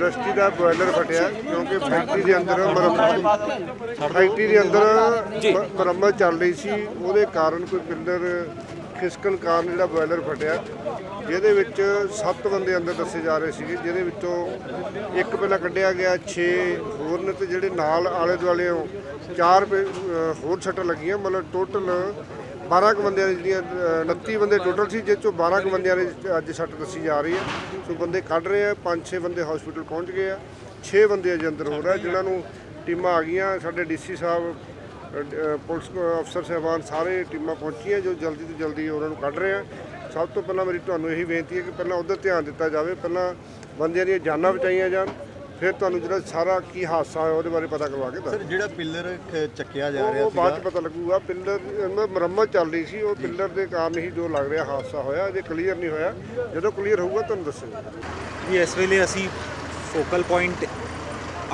ਜਿਹੜਾ ਬੋਇਲਰ ਫਟਿਆ ਕਿਉਂਕਿ ਫੈਕਟਰੀ ਦੇ ਅੰਦਰ ਮੁਰੰਮਤ ਫੈਕਟਰੀ ਦੇ ਅੰਦਰ ਮੁਰੰਮਤ ਚੱਲ ਰਹੀ ਸੀ। ਉਹਦੇ ਕਾਰਨ ਕੋਈ ਪਿੱਲਰ ਖਿਸਕਣ ਕਾਰਨ ਜਿਹੜਾ ਬੋਇਲਰ ਫਟਿਆ ਜਿਹਦੇ ਵਿੱਚ 7 ਬੰਦੇ ਅੰਦਰ ਦੱਸੇ ਜਾ ਰਹੇ ਸੀਗੇ ਜਿਹਦੇ ਵਿੱਚੋਂ ਇੱਕ ਪਹਿਲਾਂ ਕੱਢਿਆ ਗਿਆ 6 ਹੋਰ ਨੇ ਤੇ ਜਿਹੜੇ ਨਾਲ ਆਲੇ ਦੁਆਲੇ ਚਾਰ ਹੋਰ ਛੱਟਾਂ ਲੱਗੀਆਂ ਮਤਲਬ ਟੋਟਲ 12 ਕੁ ਬੰਦਿਆਂ ਦੀ ਜਿਹੜੀਆਂ ਅ, 29 ਬੰਦੇ ਟੋਟਲ ਸੀ ਜਿਸ ਚੋਂ 12 ਕੁ ਬੰਦਿਆਂ ਦੀ ਅੱਜ ਸੱਟ ਦੱਸੀ ਜਾ ਰਹੀ ਹੈ। ਸੋ ਬੰਦੇ ਕੱਢ ਰਹੇ ਆ 5-6 ਬੰਦੇ ਹਸਪੀਟਲ ਪਹੁੰਚ ਗਏ ਆ। 6 ਬੰਦੇ ਅਜੇ ਅੰਦਰ ਹੋ ਰਿਹਾ ਜਿਨ੍ਹਾਂ ਨੂੰ ਟੀਮਾਂ ਆ ਗਈਆਂ। ਸਾਡੇ ਡੀਸੀ ਸਾਹਿਬ ਅ, ਅ, ਪੁਲਿਸ ਅਫਸਰ ਸਾਹਿਬਾਨ ਸਾਰੇ ਟੀਮਾਂ ਪਹੁੰਚੀਆਂ ਜੋ ਜਲਦੀ ਤੋਂ ਜਲਦੀ ਉਹਨਾਂ ਨੂੰ ਕੱਢ ਰਹੇ ਆ। ਸਭ ਤੋਂ ਪਹਿਲਾਂ ਮੇਰੀ ਤੁਹਾਨੂੰ ਇਹੀ ਬੇਨਤੀ ਹੈ ਕਿ ਪਹਿਲਾਂ ਉਧਰ ਧਿਆਨ ਦਿੱਤਾ ਜਾਵੇ ਪਹਿਲਾਂ ਬੰਦਿਆਂ ਦੀਆਂ ਜਾਨਾਂ ਬਚਾਈਆਂ ਜਾਣ। ਫਿਰ ਤੁਹਾਨੂੰ ਜਿਹੜਾ ਸਾਰਾ ਕੀ ਹਾਦਸਾ ਹੋਇਆ ਉਹਦੇ ਬਾਰੇ ਪਤਾ ਕਰਵਾ ਕੇ ਦੱਸ ਸਰ ਜਿਹੜਾ ਪਿੱਲਰ ਚੱਕਿਆ ਜਾ ਰਿਹਾ ਉਹ ਬਾਅਦ ਚ ਪਤਾ ਲੱਗੂਗਾ ਪਿੱਲਰ ਮੁਰੰਮਤ ਚੱਲ ਰਹੀ ਸੀ ਉਹ ਪਿੱਲਰ ਦੇ ਕਾਰਨ ਹੀ ਜੋ ਲੱਗ ਰਿਹਾ ਹਾਦਸਾ ਹੋਇਆ ਅਜੇ ਕਲੀਅਰ ਨਹੀਂ ਹੋਇਆ। ਜਦੋਂ ਕਲੀਅਰ ਹੋਊਗਾ ਤੁਹਾਨੂੰ ਦੱਸਾਂਗੇ। ਜੀ ਇਸ ਵੇਲੇ ਅਸੀਂ ਫੋਕਲ ਪੁਆਇੰਟ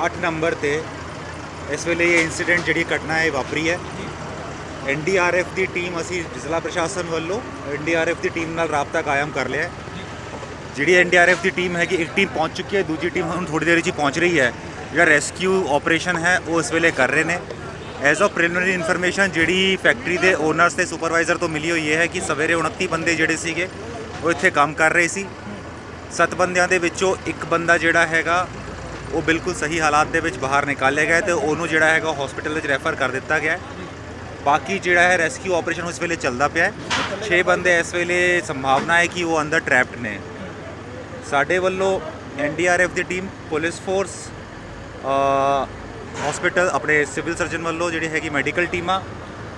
8 ਨੰਬਰ ਤੇ ਇਸ ਵੇਲੇ ਇਹ ਇਨਸੀਡੈਂਟ ਜਿਹੜੀ ਘਟਨਾ ਹੈ ਵਾਪਰੀ ਹੈ। ਐਨਡੀਆਰਐਫ ਦੀ ਟੀਮ ਅਸੀਂ ਜ਼ਿਲ੍ਹਾ ਪ੍ਰਸ਼ਾਸਨ ਵੱਲੋਂ ਐਨਡੀਆਰਐਫ ਦੀ ਟੀਮ ਨਾਲ ਰਾਬਤਾ ਕਾਇਮ ਕਰ ਲਿਆ ਹੈ। ਜਿਹੜੀ ਐਨਡੀਆਰਐਫ ਦੀ ਟੀਮ ਹੈਗੀ, ਇੱਕ ਟੀਮ ਪਹੁੰਚ ਚੁੱਕੀ ਹੈ, ਦੂਜੀ ਟੀਮ ਹੁਣ ਥੋੜੀ ਦੇਰ 'ਚ ਪਹੁੰਚ ਰਹੀ ਹੈ। ਜਿਹੜਾ ਰੈਸਕਿਊ ਆਪਰੇਸ਼ਨ ਹੈ, ਉਹ ਇਸ ਵੇਲੇ ਕਰ ਰਹੇ ਨੇ। ਐਜ਼ ਆਫ ਪ੍ਰੀਲਿਮਿਨਰੀ ਇਨਫੋਰਮੇਸ਼ਨ ਜਿਹੜੀ ਫੈਕਟਰੀ ਦੇ ਓਨਰਸ ਤੇ ਸੁਪਰਵਾਈਜ਼ਰ ਤੋਂ ਮਿਲੀ ਹੋਈ ਹੈ ਕਿ ਸਵੇਰੇ 29 ਬੰਦੇ ਜਿਹੜੇ ਸੀਗੇ, ਉਹ ਇੱਥੇ ਕੰਮ ਕਰ ਰਹੇ ਸੀ। ਸੱਤ ਬੰਦਿਆਂ ਦੇ ਵਿੱਚੋਂ ਇੱਕ ਬੰਦਾ ਜਿਹੜਾ ਹੈਗਾ, ਉਹ ਬਿਲਕੁਲ ਸਹੀ ਹਾਲਾਤ ਦੇ ਵਿੱਚ ਬਾਹਰ ਨਿਕਾਲਿਆ ਗਿਆ ਤੇ ਉਹਨੂੰ ਜਿਹੜਾ ਹੈਗਾ ਹਸਪੀਟਲ ਵਿੱਚ ਰੈਫਰ ਕਰ ਦਿੱਤਾ ਗਿਆ ਬਾਕੀ ਜਿਹੜਾ ਹੈ ਰੈਸਕਿਊ ਆਪਰੇਸ਼ਨ ਉਸ ਵੇਲੇ ਚੱਲਦਾ ਪਿਆ ਹੈ। 6 ਬੰਦੇ ਇਸ ਵੇਲੇ ਸੰਭਾਵਨਾ ਹੈ ਕਿ ਉਹ ਅੰਦਰ ਟ੍ਰੈਪਡ ਨੇ। ਸਾਡੇ ਵੱਲੋਂ ਐਨਡੀਆਰਐਫ ਦੀ ਟੀਮ ਪੁਲਿਸ ਫੋਰਸ ਹਸਪੀਟਲ ਆਪਣੇ ਸਿਵਲ ਸਰਜਨ ਵੱਲੋਂ ਜਿਹੜੀ ਹੈਗੀ ਮੈਡੀਕਲ ਟੀਮਾਂ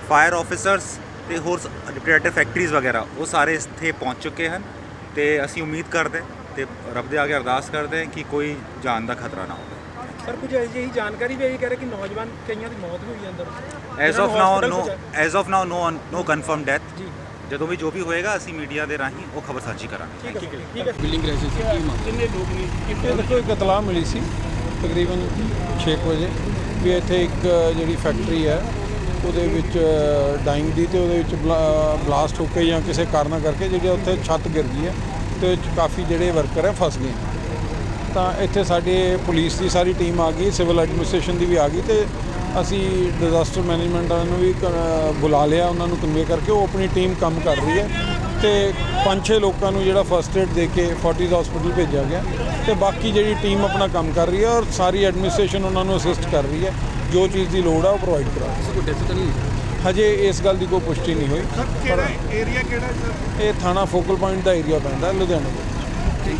ਫਾਇਰ ਆਫੀਸਰਸ ਤੇ ਹੋਰ ਡਿਪਰੈਟਰ ਫੈਕਟਰੀਜ਼ ਵਗੈਰਾ ਉਹ ਸਾਰੇ ਇੱਥੇ ਪਹੁੰਚ ਚੁੱਕੇ ਹਨ ਤੇ ਅਸੀਂ ਉਮੀਦ ਕਰਦੇ ਤੇ ਰੱਬ ਦੇ ਅੱਗੇ ਅਰਦਾਸ ਕਰਦੇ ਹਾਂ ਕਿ ਕੋਈ ਜਾਨ ਦਾ ਖਤਰਾ ਨਾ ਹੋਵੇ। ਸਰ ਕੁਝ ਅਜਿਹੀ ਜਾਣਕਾਰੀ ਵੀ ਇਹ ਕਹਿ ਰਹੇ ਕਿ ਨੌਜਵਾਨ ਕਈਆਂ ਦੀ ਮੌਤ ਹੋਈ ਹੈ ਅੰਦਰ? ਜਿਨ੍ਹਾਂ of now no. As of now no no confirm death ਜੀ। ਜਦੋਂ ਵੀ ਜੋ ਵੀ ਹੋਏਗਾ ਅਸੀਂ ਮੀਡੀਆ ਦੇ ਰਾਹੀਂ ਉਹ ਖਬਰ ਸਾਂਝੀ ਕਰਾਂਗੇ। ਠੀਕ ਹੈ ਠੀਕ ਹੈ ਬਿਲਡਿੰਗ ਕ੍ਰੈਸ਼ਿਸ ਸੀ ਕੀ ਮਾਮਲਾ ਕਿੰਨੇ ਲੋਕ ਨੇ? ਇਹ ਦੇਖੋ ਇੱਕ ਇਤਲਾਹ ਮਿਲੀ ਸੀ ਤਕਰੀਬਨ 6 ਵਜੇ ਵੀ ਇੱਥੇ ਇੱਕ ਜਿਹੜੀ ਫੈਕਟਰੀ ਹੈ ਉਹਦੇ ਵਿੱਚ ਡਾਈਂਗ ਦੀ ਤੇ ਉਹਦੇ ਵਿੱਚ ਬਲਾਸਟ ਹੋ ਕੇ ਜਾਂ ਕਿਸੇ ਕਾਰਨ ਕਰਕੇ ਜਿਹੜੀ ਉੱਥੇ ਛੱਤ ਗਿਰ ਗਈ ਹੈ ਤੇ ਕਾਫੀ ਜਿਹੜੇ ਵਰਕਰ ਹੈ ਫਸ ਗਏ ਤਾਂ ਇੱਥੇ ਸਾਡੇ ਪੁਲਿਸ ਦੀ ਸਾਰੀ ਟੀਮ ਆ ਗਈ ਸਿਵਲ ਐਡਮਿਨਿਸਟ੍ਰੇਸ਼ਨ ਦੀ ਵੀ ਆ ਗਈ ਤੇ ਅਸੀਂ ਡਿਜ਼ਾਸਟਰ ਮੈਨੇਜਮੈਂਟ ਵਾਲਿਆਂ ਨੂੰ ਵੀ ਬੁਲਾ ਲਿਆ ਉਹਨਾਂ ਨੂੰ ਕਨਵੇ ਕਰਕੇ ਉਹ ਆਪਣੀ ਟੀਮ ਕੰਮ ਕਰ ਰਹੀ ਹੈ ਤੇ ਪੰਜ ਛੇ ਲੋਕਾਂ ਨੂੰ ਜਿਹੜਾ ਫਸਟ ਏਡ ਦੇ ਕੇ ਫੋਰਟਿਸ ਹਸਪੀਟਲ ਭੇਜਿਆ ਗਿਆ ਤੇ ਬਾਕੀ ਜਿਹੜੀ ਟੀਮ ਆਪਣਾ ਕੰਮ ਕਰ ਰਹੀ ਹੈ ਔਰ ਸਾਰੀ ਐਡਮਿਨਿਸਟ੍ਰੇਸ਼ਨ ਉਹਨਾਂ ਨੂੰ ਅਸਿਸਟ ਕਰ ਰਹੀ ਹੈ ਜੋ ਚੀਜ਼ ਦੀ ਲੋੜ ਆ ਉਹ ਪ੍ਰੋਵਾਈਡ ਕਰਾ ਕੋਈ ਡੈਥ ਤਾਂ ਨਹੀਂ। ਹਜੇ ਇਸ ਗੱਲ ਦੀ ਕੋਈ ਪੁਸ਼ਟੀ ਨਹੀਂ ਹੋਈ। ਕਿਹੜਾ ਏਰੀਆ ਕਿਹੜਾ ਸਰ? ਇਹ ਥਾਣਾ ਫੋਕਲ ਪੁਆਇੰਟ ਦਾ ਏਰੀਆ ਪੈਂਦਾ ਲੁਧਿਆਣਾ ਦੇ